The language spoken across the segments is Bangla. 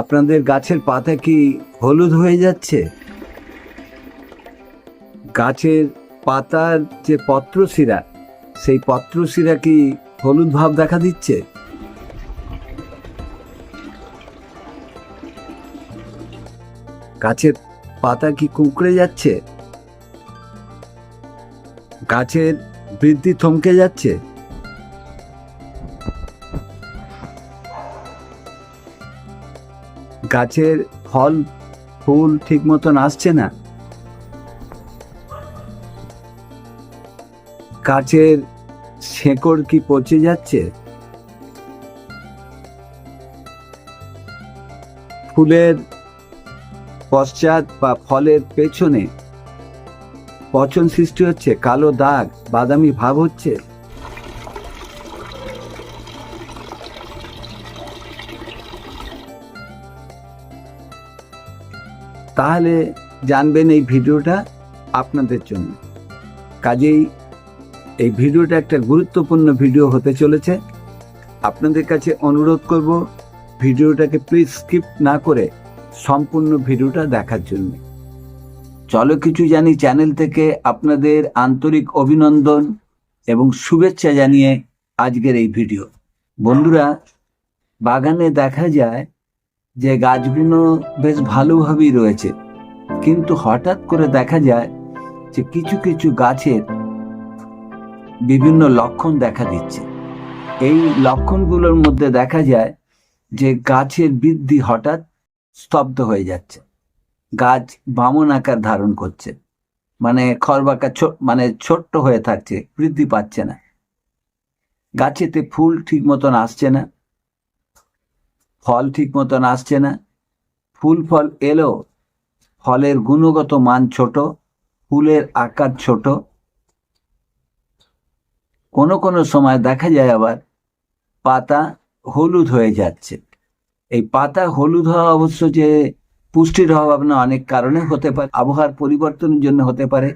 আপনাদের গাছের পাতা কি হলুদ হয়ে যাচ্ছে? গাছের পাতার যে পত্রশিরা, সেই পত্রশিরা কি হলুদ ভাব দেখা দিচ্ছে? গাছের পাতা কি কুঁকড়ে যাচ্ছে? গাছের বৃদ্ধি থমকে যাচ্ছে? গাছের ফল, ফুল ঠিক মতন আসছে না। গাছের শেকড় কি পচে যাচ্ছে? ফুলের পশ্চাৎ বা ফলের পেছনে পচন সৃষ্টি হচ্ছে, কালো দাগ, বাদামি ভাব হচ্ছে। তাহলে জানবেন এই ভিডিওটা আপনাদের জন্য। কাজেই এই ভিডিওটা একটা গুরুত্বপূর্ণ ভিডিও হতে চলেছে। আপনাদের কাছে অনুরোধ করব, ভিডিওটাকে প্লিজ স্কিপ না করে সম্পূর্ণ ভিডিওটা দেখার জন্য। চলো কিছু জানি চ্যানেল থেকে আপনাদের আন্তরিক অভিনন্দন এবং শুভেচ্ছা জানিয়ে আজকের এই ভিডিও। বন্ধুরা, বাগানে দেখা যায় যে গাছগুলো বেশ ভালোভাবেই রয়েছে। কিন্তু হঠাৎ করে দেখা যায় যে কিছু কিছু গাছের বিভিন্ন লক্ষণ দেখা দিচ্ছে। এই লক্ষণগুলোর মধ্যে দেখা যায় যে গাছের বৃদ্ধি হঠাৎ স্তব্ধ হয়ে যাচ্ছে। গাছ বামন আকার ধারণ করছে। মানে খরবাকা মানে ছোট্ট হয়ে থাকছে, বৃদ্ধি পাচ্ছে না। গাছেতে ফুল ঠিক মতন আসছে না। ফল ঠিক মতন আসছে না। ফুল ফল এলো। ফলের গুণগত মান ছোট, ফুলের আকার ছোট। কোনো কোনো সময় দেখা যায় আবার পাতা হলুদ হয়ে যাচ্ছে। এই পাতা হলুদ হওয়া অবশ্য যে পুষ্টির অভাব না, অনেক কারণে হতে পারে, আবহাওয়ার পরিবর্তনের জন্য হতে পারে।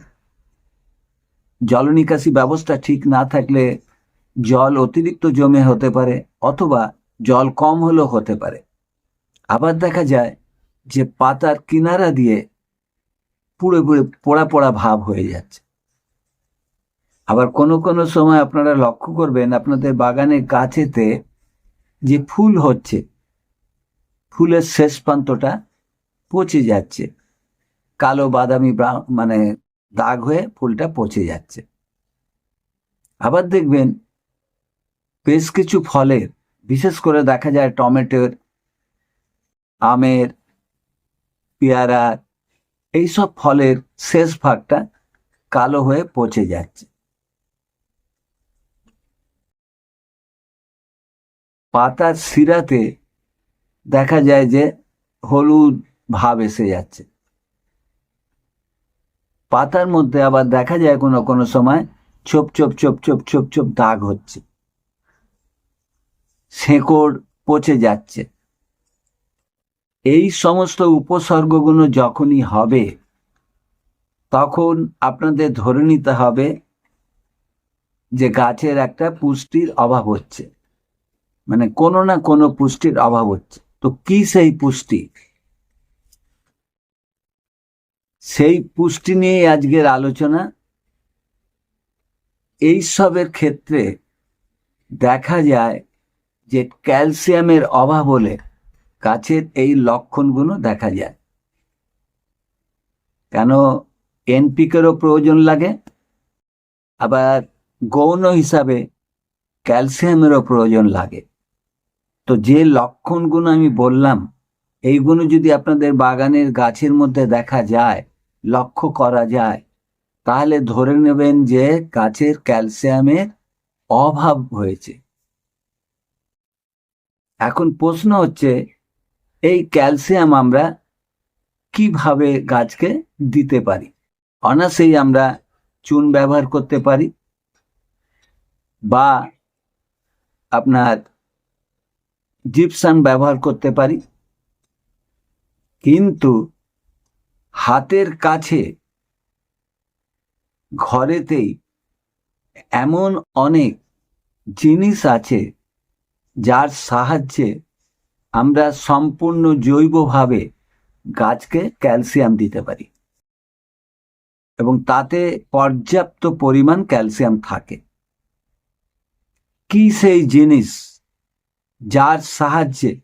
জল নিকাশি ব্যবস্থা ঠিক না থাকলে জল অতিরিক্ত জমে হতে পারে, অথবা জল কম হলেও হতে পারে। আবার দেখা যায় যে পাতার কিনারা দিয়ে পুড়ে পুড়ে পোড়া পোড়া ভাব হয়ে যাচ্ছে। আবার কোনো কোনো সময় আপনারা লক্ষ্য করবেন আপনাদের বাগানের গাছেতে যে ফুল হচ্ছে, ফুলের শেষ প্রান্তটা পচে যাচ্ছে। কালো বাদামি মানে দাগ হয়ে ফুলটা পচে যাচ্ছে। আবার দেখবেন বেশ কিছু ফলের বিশেষ করে দেখা যায় টমেটোর, আমের পেয়ারার এইসব ফলের শেষ ভাগটা কালো হয়ে পচে যাচ্ছে। পাতার শিরাতে দেখা যায় যে হলুদ ভাব এসে যাচ্ছে। পাতার মধ্যে আবার দেখা যায় কোনো কোনো সময় ছোপ ছোপ ছোপ ছোপ ছোপ ছোপ দাগ হচ্ছে। শেকড় পচে যাচ্ছে। এই সমস্ত উপসর্গগুলো যখনই হবে, তখন আপনাদের ধরে নিতে হবে যে গাছের একটা পুষ্টির অভাব হচ্ছে। মানে কোনো না কোনো পুষ্টির অভাব হচ্ছে। তো কি সেই পুষ্টি? সেই পুষ্টি নিয়ে আজকের আলোচনা। এইসবের ক্ষেত্রে দেখা যায় যে ক্যালসিয়ামের অভাব হলে গাছের এই লক্ষণগুলো দেখা যায়। কেন এনপিকেরও প্রয়োজন লাগে? আবার গৌণ হিসাবে ক্যালসিয়ামেরও প্রয়োজন লাগে। তো যে লক্ষণগুলো আমি বললাম, এইগুলো যদি আপনাদের বাগানের গাছের মধ্যে দেখা যায়, লক্ষ্য করা যায়, তাহলে ধরে নেবেন যে গাছের ক্যালসিয়ামের অভাব হয়েছে। এখন প্রশ্ন হচ্ছে, এই ক্যালসিয়াম আমরা কীভাবে গাছকে দিতে পারি? অনাসেই আমরা চুন ব্যবহার করতে পারি, বা আপনার জিপসান ব্যবহার করতে পারি। কিন্তু হাতের কাছে ঘরেতেই এমন অনেক জিনিস আছে যার সাহায্যে আমরা সম্পূর্ণ জৈবভাবে গাছকে ক্যালসিয়াম দিতে পারি। এবং তাতে পর্যাপ্ত পরিমাণ ক্যালসিয়াম থাকে। কি সেই জিনিস যার সাহায্যে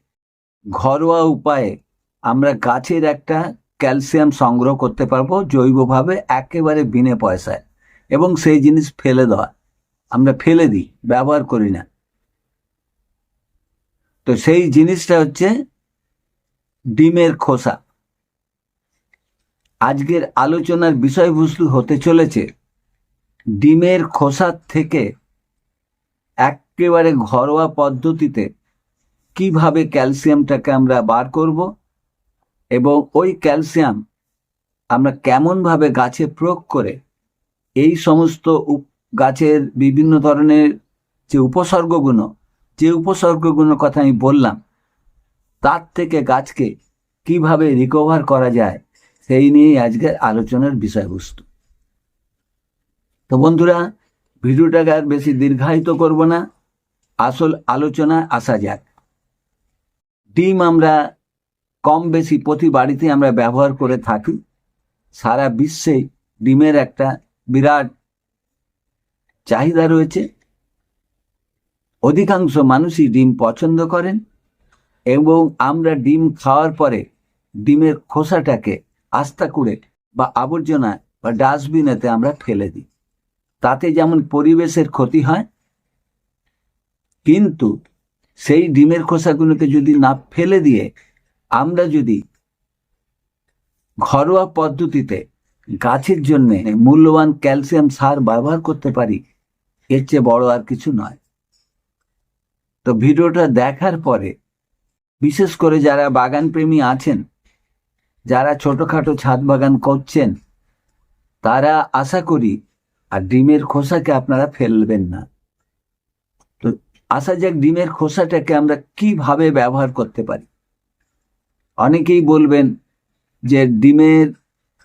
ঘরোয়া উপায়ে আমরা গাছের একটা ক্যালসিয়াম সংগ্রহ করতে পারব জৈবভাবে একেবারে বিনে পয়সায়। এবং সেই জিনিস ফেলে দেওয়া। আমরা ফেলে দিই, ব্যবহার করি না। তো সেই জিনিসটা হচ্ছে ডিমের খোসা। আজকের আলোচনার বিষয়বস্তু হতে চলেছে, ডিমের খোসার থেকে একেবারে ঘরোয়া পদ্ধতিতে কীভাবে ক্যালসিয়ামটাকে আমরা বার করব এবং ওই ক্যালসিয়াম আমরা কেমনভাবে গাছে প্রয়োগ করে এই সমস্ত গাছের বিভিন্ন ধরনের যে উপসর্গগুলো যে উপসর্গগুলোর কথা আমি বললাম, তার থেকে গাছকে কীভাবে রিকভার করা যায়, সেই নিয়েই আজকের আলোচনার বিষয়বস্তু। তো বন্ধুরা, ভিডিওটাকে আর বেশি দীর্ঘায়িত করব না, আসল আলোচনায় আসা যাক। ডিম আমরা কম বেশি প্রতি বাড়িতে আমরা ব্যবহার করে থাকি, সারা বিশ্বে ডিমের একটা বিরাট চাহিদা রয়েছে। অধিকাংশ মানুষই ডিম পছন্দ করেন এবং আমরা ডিম খাওয়ার পরে ডিমের খোসাটাকে আস্তা করে বা আবর্জনা বা ডাস্টবিনেতে আমরা ফেলে দিই। তাতে যেমন পরিবেশের ক্ষতি হয়, কিন্তু সেই ডিমের খোসাগুলোকে যদি না ফেলে দিয়ে আমরা যদি ঘরোয়া পদ্ধতিতে গাছের জন্য মূল্যবান ক্যালসিয়াম সার ব্যবহার করতে পারি, এর চেয়ে বড় আর কিছু নয়। তো ভিডিওটা দেখার পরে, বিশেষ করে যারা বাগান প্রেমী আছেন, যারা ছোটখাটো ছাদ বাগান করছেন, তারা আশা করি আর ডিমের খোসাকে আপনারা ফেলবেন না। তো আসা যাক ডিমের খোসাটাকে আমরা কীভাবে ব্যবহার করতে পারি। অনেকেই বলবেন যে ডিমের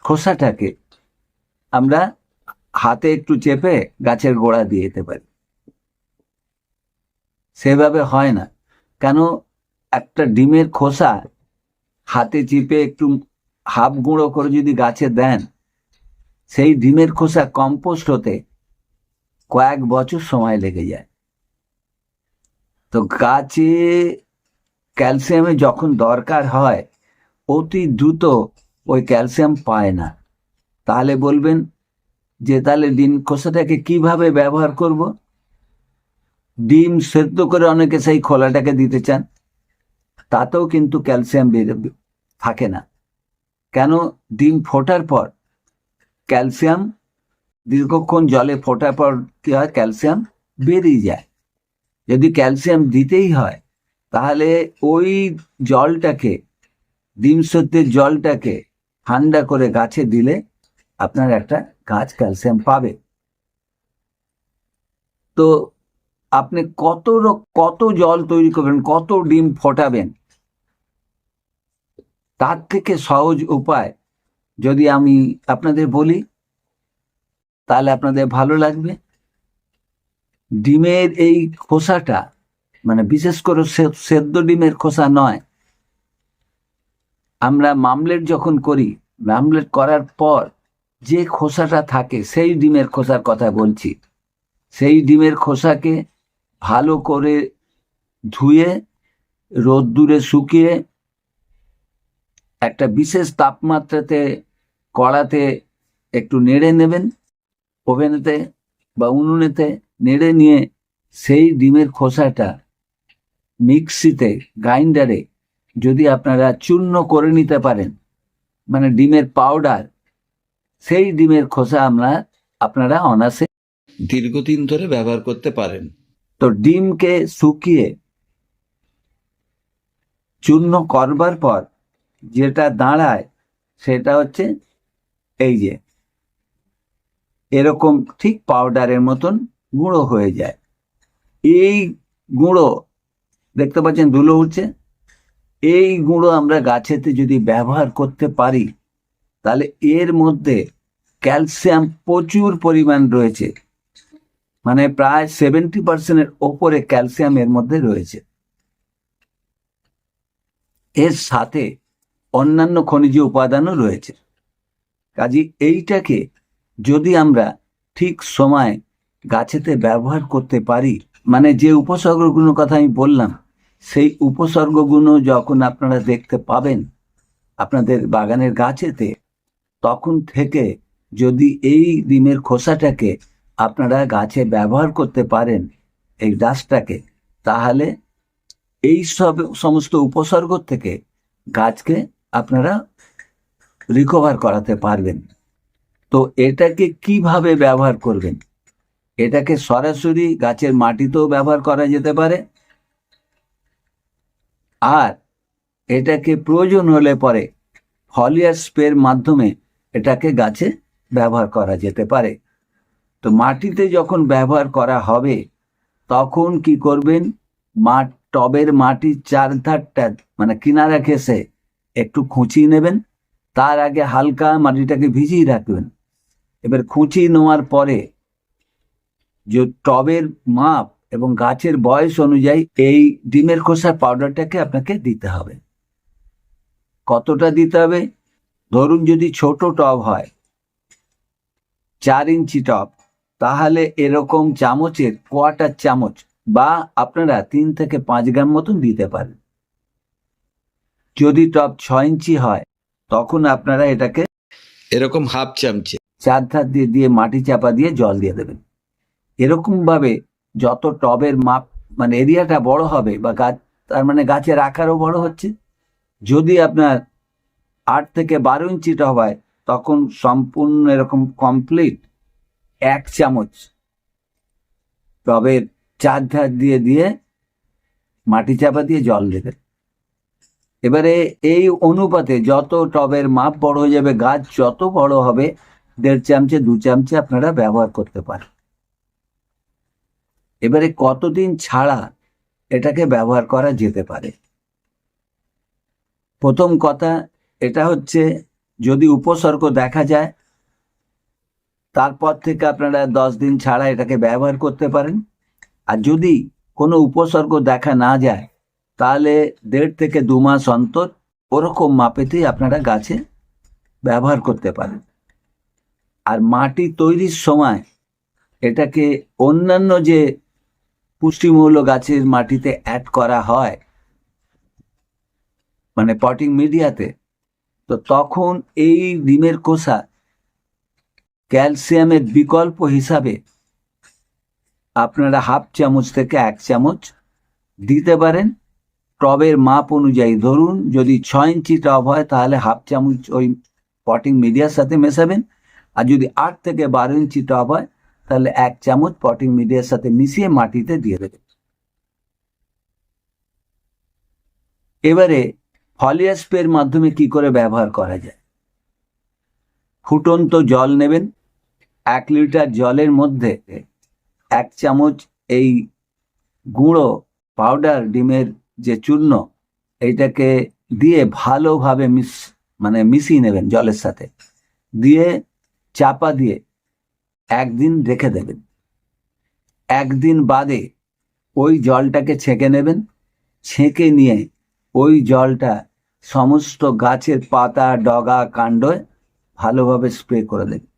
খোসাটাকে আমরা হাতে একটু চেপে গাছের গোড়া দিয়ে দিতে পারি। সেভাবে হয় না। কেন? একটা ডিমের খোসা হাতে চিপে একটু হাফ গুঁড়ো করে যদি গাছে দেন, সেই ডিমের খোসা কম্পোস্ট হতে কয়েক বছর সময় লেগে যায়। তো গাছে ক্যালসিয়ামে যখন দরকার হয়, অতি দ্রুত ওই ক্যালসিয়াম পায় না। তাহলে বলবেন যে তাহলে ডিম খোসাটাকে কীভাবে ব্যবহার করব? ডিম সেদ্ধ করে অনেকে সেই খোলাটাকে দিতে চান, তাতেও কিন্তু ক্যালসিয়াম বেরোবে থাকে না। কেন? ডিম ফোটার পর ক্যালসিয়াম, দীর্ঘক্ষণ জলে ফোটার পর কি হয়? ক্যালসিয়াম বেরিয়ে যায়। যদি ক্যালসিয়াম দিতেই হয়, তাহলে ওই জলটাকে, ডিম সত্যের জলটাকে ঠান্ডা করে গাছে দিলে আপনার একটা গাছ ক্যালসিয়াম পাবে। তো আপনি কত কত জল তৈরি করবেন, কত ডিম ফোটাবেন? তার থেকে সহজ উপায় যদি আমি আপনাদের বলি, তাহলে আপনাদের ভালো লাগবে। ডিমের এই খোসাটা মানে বিশেষ করে সেদ্ধ ডিমের খোসা নয়। আমরা মামলেট যখন করি, মামলেট করার পর যে খোসাটা থাকে, সেই ডিমের খোসার কথা বলছি। সেই ডিমের খোসাকে ভালো করে ধুয়ে, রোদ্দুরে শুকিয়ে, একটা বিশেষ তাপমাত্রাতে কড়াতে একটু নেড়ে নেবেন, ওভেনেতে বা উনুনেতে নেড়ে নিয়ে সেই ডিমের খোসাটা মিক্সিতে, গ্রাইন্ডারে যদি আপনারা চূর্ণ করে নিতে পারেন মানে ডিমের পাউডার, সেই ডিমের খোসা আমরা আপনারা অনাসে দীর্ঘদিন ধরে ব্যবহার করতে পারেন। তো ডিমকে শুকিয়ে চূর্ণ করবার পর যেটা দাঁড়ায় সেটা হচ্ছে এই যে, এরকম ঠিক পাউডারের মতন গুঁড়ো হয়ে যায়। এই গুঁড়ো, দেখতে পাচ্ছেন ধুলো উঠছে। এই গুঁড়ো আমরা গাছেতে যদি ব্যবহার করতে পারি, তাহলে এর মধ্যে ক্যালসিয়াম প্রচুর পরিমাণ রয়েছে। মানে প্রায় সেভেন্টি পার্সেন্টের ওপরে ক্যালসিয়াম এর মধ্যে রয়েছে। এর সাথে অন্যান্য খনিজ উপাদানও রয়েছে। কাজে এইটাকে যদি আমরা ঠিক সময় গাছেতে ব্যবহার করতে পারি মানে যে উপসর্গগুলোর কথা আমি বললাম, সেই উপসর্গগুলো যখন আপনারা দেখতে পাবেন আপনাদের বাগানের গাছেতে, তখন থেকে যদি এই ডিমের খোসাটাকে আপনারা গাছে ব্যবহার করতে পারেন এই ডাস্টটাকে, তাহলে এই সব সমস্ত উপসর্গ থেকে গাছকে আপনারা রিকভার করাতে পারবেন। তো এটাকে কীভাবে ব্যবহার করবেন? এটাকে সরাসরি গাছের মাটিতেও ব্যবহার করা যেতে পারে। আর এটাকে প্রয়োজন হলে পরে ফলিয়ার স্প্রের মাধ্যমে এটাকে গাছে ব্যবহার করা যেতে পারে। তো মাটিতে যখন ব্যবহার করা হবে, তখন কি করবেন? মাঠ টবের মাটির চার ধারটা মানে কিনারা ঘেসে একটু খুঁচিয়ে নেবেন। তার আগে হালকা মাটিটাকে ভিজিয়ে রাখবেন। এবার খুঁচিয়ে নেওয়ার পরে যে টবের মাপ এবং গাছের বয়স অনুযায়ী এই ডিমের খোসার পাউডারটাকে আপনাকে দিতে হবে। কতটা দিতে হবে? ধরুন যদি ছোট টব হয়, চার ইঞ্চি টব তাহলে এরকম চামচের কোয়াটার চামচ বা আপনারা তিন থেকে পাঁচ গ্রাম মতন দিতে পারেন। যদি টব ছ ইঞ্চি হয় তখন আপনারা এটাকে এরকম হাফ চামচে। চার ধার দিয়ে দিয়ে মাটি চাপা দিয়ে জল দিয়ে দেবেন। এরকম ভাবে যত টবের মাপ মানে এরিয়াটা বড় হবে বা গাছ তার মানে গাছের আকারও বড় হচ্ছে। যদি আপনার আট থেকে বারো ইঞ্চি টব হয় তখন সম্পূর্ণ এরকম কমপ্লিট এক চামচ টবের চার ধার দিয়ে দিয়ে মাটি চাপা দিয়ে জল দেবেন এবারে এই অনুপাতে যত টবের মাপ বড় হয়ে যাবে, গাছ যত বড় হবে, দেড় চামচে, দু চামচে আপনারা ব্যবহার করতে পারেন। এবারে কতদিন ছাড়া এটাকে ব্যবহার করা যেতে পারে? প্রথম কথা, এটা হচ্ছে যদি উপসর্গ দেখা যায় তারপর থেকে আপনারা দশ দিন ছাড়া এটাকে ব্যবহার করতে পারেন। আর যদি কোনো উপসর্গ দেখা না যায়, তাহলে দেড় থেকে দু মাস অন্তর ওরকম মাপেতেই আপনারা গাছে ব্যবহার করতে পারেন। আর মাটি তৈরির সময় এটাকে অন্যান্য যে পুষ্টিমূল্য গাছের মাটিতে অ্যাড করা হয় মানে পটিং মিডিয়াতে তো তখন এই ডিমের কোষা ক্যালসিয়ামের বিকল্প হিসাবে আপনারা হাফ চামচ থেকে এক চামচ দিতে পারেন। টবের মাপ অনুযায়ী ধরুন, যদি ছ ইঞ্চি টব হয়, তাহলে হাফ চামচ ওই পটিং মিডিয়ার সাথে মেশাবেন। আর যদি আট থেকে বারো ইঞ্চি টব হয়, তাহলে এক চামচ পটিং মিডিয়ার সাথে মিশিয়ে মাটিতে দিয়ে দেবেন। এবারে ফলিয়া স্প্রের মাধ্যমে কি করে ব্যবহার করা যায়? ফুটন্ত জল নেবেন এক লিটার জলের মধ্যে এক চামচ এই গুঁড়ো পাউডার ডিমের যে চূর্ণ এইটাকে দিয়ে ভালোভাবে মিস মানে মিশিয়ে নেবেন জলের সাথে। দিয়ে চাপা দিয়ে একদিন রেখে দেবেন। একদিন বাদে ওই জলটাকে ছেঁকে নেবেন। ছেঁকে নিয়ে ওই জলটা সমস্ত গাছের পাতা, ডগা, কাণ্ডয় ভালোভাবে স্প্রে করে দেবেন।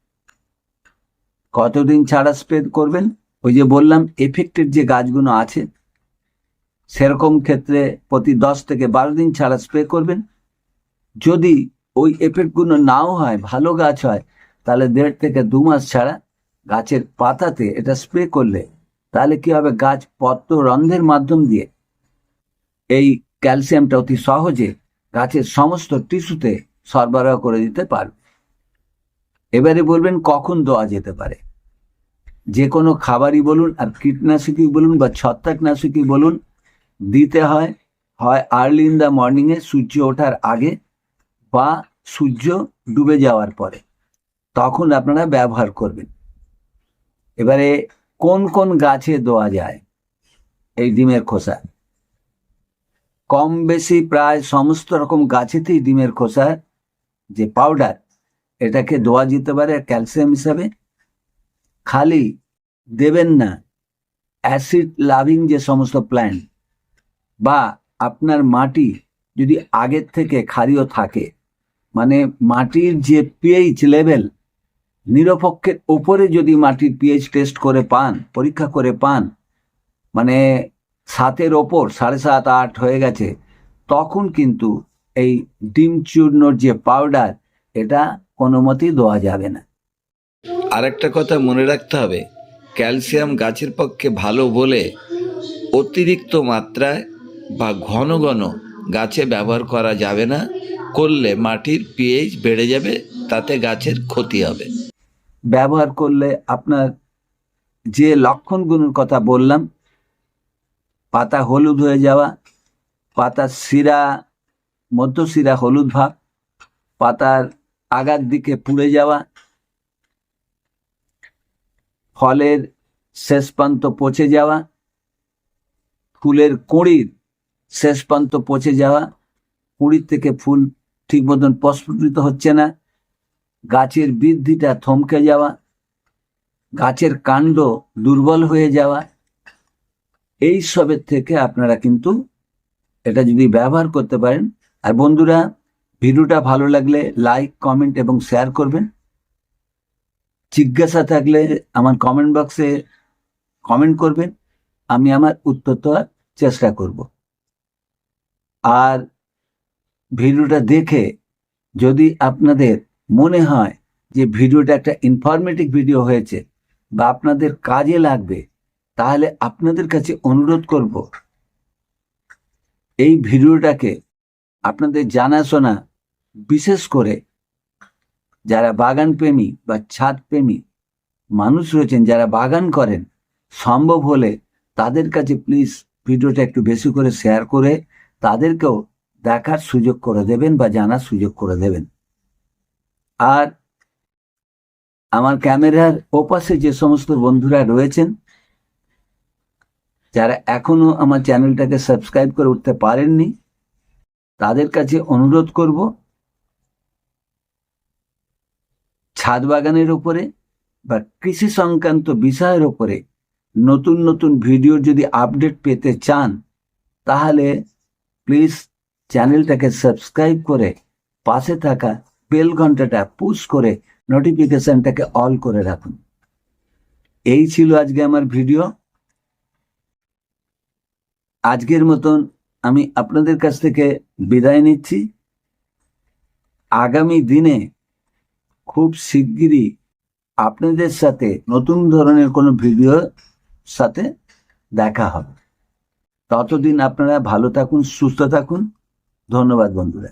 কতদিন ছাড়া স্প্রে করবেন? ওই যে বললাম এফেক্টেড যে গাছগুলো আছে, সেরকম ক্ষেত্রে প্রতি দশ থেকে বারো দিন ছাড়া স্প্রে করবেন। যদি ওই এফেক্টগুলো নাও হয়, ভালো গাছ হয়, তাহলে দেড় থেকে দু মাস ছাড়া গাছের পাতাতে এটা স্প্রে করলে, তাহলে কি হবে? গাছ পত্র রন্ধ্রের মাধ্যম দিয়ে এই ক্যালসিয়ামটা অতি সহজে গাছের সমস্ত টিস্যুতে সরবরাহ করে দিতে পারবে। এবারে বলবেন কখন দেওয়া যেতে পারে? যে কোনো খাবারই বলুন, আর কীটনাশকই বলুন বা ছত্রাকনাশকই বলুন, দিতে হয় হয় আর্লি ইন দ্য মর্নিংয়ে সূর্য ওঠার আগে বা সূর্য ডুবে যাওয়ার পরে। তখন আপনারা ব্যবহার করবেন। এবারে কোন কোন গাছে দেওয়া যায়? এই ডিমের খোসা। কম বেশি প্রায় সমস্ত রকম গাছেতেই ডিমের খোসার যে পাউডার এটাকে দেওয়া যেতে পারে ক্যালসিয়াম হিসাবে। খালি দেবেন না, অ্যাসিড লাভিং যে সমস্ত প্ল্যান্ট বা আপনার মাটি যদি আগের থেকে ক্ষারীয় থাকে মানে মাটির যে পিএইচ লেভেল নিরপেক্ষের ওপরে যদি মাটির পিএইচ টেস্ট করে পান, পরীক্ষা করে পান মানে সাতের ওপর সাড়ে সাত, আট হয়ে গেছে, তখন কিন্তু এই ডিম চূর্ণর যে পাউডার এটা কোনো মতেই দেওয়া যাবে না। আর একটা কথা মনে রাখতে হবে ক্যালসিয়াম গাছের পক্ষে ভালো বলে অতিরিক্ত মাত্রায় বা ঘন ঘন গাছে ব্যবহার করা যাবে না করলে মাটির পিএইচ বেড়ে যাবে তাতে গাছের ক্ষতি হবে। ব্যবহার করলে আপনার যে লক্ষণগুলোর কথা বললাম পাতা হলুদ হয়ে যাওয়া পাতার শিরা মধ্যশিরা হলুদ ভাব পাতার আগার দিকে পুড়ে যাওয়া। ফলের শেষ প্রান্ত পচে যাওয়া। ফুলের কুঁড়ির শেষ প্রান্ত পচে যাওয়া। কুঁড়ির থেকে ফুল ঠিক মতন প্রস্ফুটিত হচ্ছে না। গাছের বৃদ্ধিটা থমকে যাওয়া। গাছের কাণ্ড দুর্বল হয়ে যাওয়া। এই সবের থেকে আপনারা কিন্তু এটা যদি ব্যবহার করতে পারেন। আর বন্ধুরা ভিডিওটা ভালো লাগলে লাইক কমেন্ট এবং শেয়ার করবেন। জিজ্ঞাসা থাকলে আমার কমেন্ট বক্সে কমেন্ট করবেন। আমি আমার উত্তর দেওয়ার চেষ্টা করব। আর ভিডিওটা দেখে যদি আপনাদের মনে হয় যে ভিডিওটা একটা ইনফরমেটিভ ভিডিও হয়েছে বা আপনাদের কাজে লাগবে, তাহলে আপনাদের কাছে অনুরোধ করব, এই ভিডিওটাকে আপনাদের জানাশোনা বিশেষ করে যারা বাগান প্রেমী বা ছাদ প্রেমী মানুষ রয়েছেন, যারা বাগান করেন, সম্ভব হলে তাদের কাছে প্লিজ ভিডিওটা একটু বেশি করে শেয়ার করে তাদেরকেও দেখার সুযোগ করে দেবেন বা জানার সুযোগ করে দেবেন। আর আমার ক্যামেরার ওপাশে যে সমস্ত বন্ধুরা রয়েছেন, যারা এখনও আমার চ্যানেলটাকে সাবস্ক্রাইব করে উঠতে পারেননি, তাদের কাছে অনুরোধ করব ছাদ বাগানের উপরে বা কৃষি সংক্রান্ত বিষয়ের উপরে নতুন নতুন ভিডিও যদি আপডেট পেতে চান, তাহলে প্লিজ চ্যানেলটাকে সাবস্ক্রাইব করে পাশে থাকা বেল ঘন্টাটা পুশ করে নোটিফিকেশনটাকে অল করে রাখুন। এই ছিল আজকে আমার ভিডিও। আজকের মতন আমি আপনাদের কাছ থেকে বিদায় নিচ্ছি। আগামী দিনে খুব শিগগিরই আপনাদের সাথে নতুন ধরনের কোনো ভিডিও সাথে দেখা হবে। ততদিন আপনারা ভালো থাকুন, সুস্থ থাকুন। ধন্যবাদ বন্ধুরা।